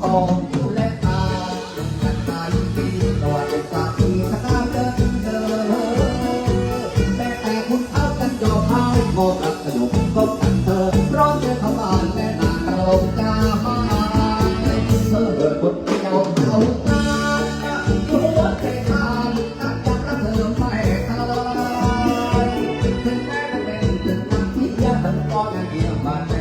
ของอยู่และตากันตายปีตลอดเป็นสามีสกามเดินเดินแต่แต่คุณเอากันยอมให้พอกับขนมก็กันเธอร้อมเดินเข้าบ้านแม่นางกระโลงกามาเธอเกิดคนเดียวเอาตาหัวใจทานตั้งจากรักเธอไม่ตายถึงแม้จะเป็นถึงนักที่ยากทั้งก้อนยังเกี่ยวบ้าน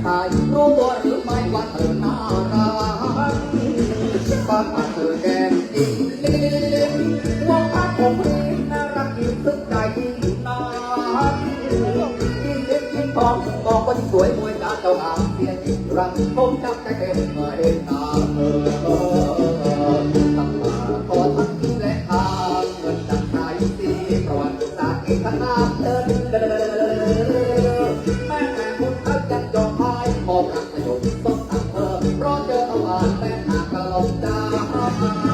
ยบมาใตายรู้ตัวหรือไม่ว่าเธอน่ารักปากเธอแก้มจริงลิ้นมองภาพผมเองน่ารักยิ่งซึ้งใจยิ่งนักยิ่งเล็กยิ่งทองบอกว่าที่สวยมวยตาเจ้าหางเพียงยิ่งรักผมจับใจเต็มเมื่อเห็นตา ออกเป็นหักกลมดา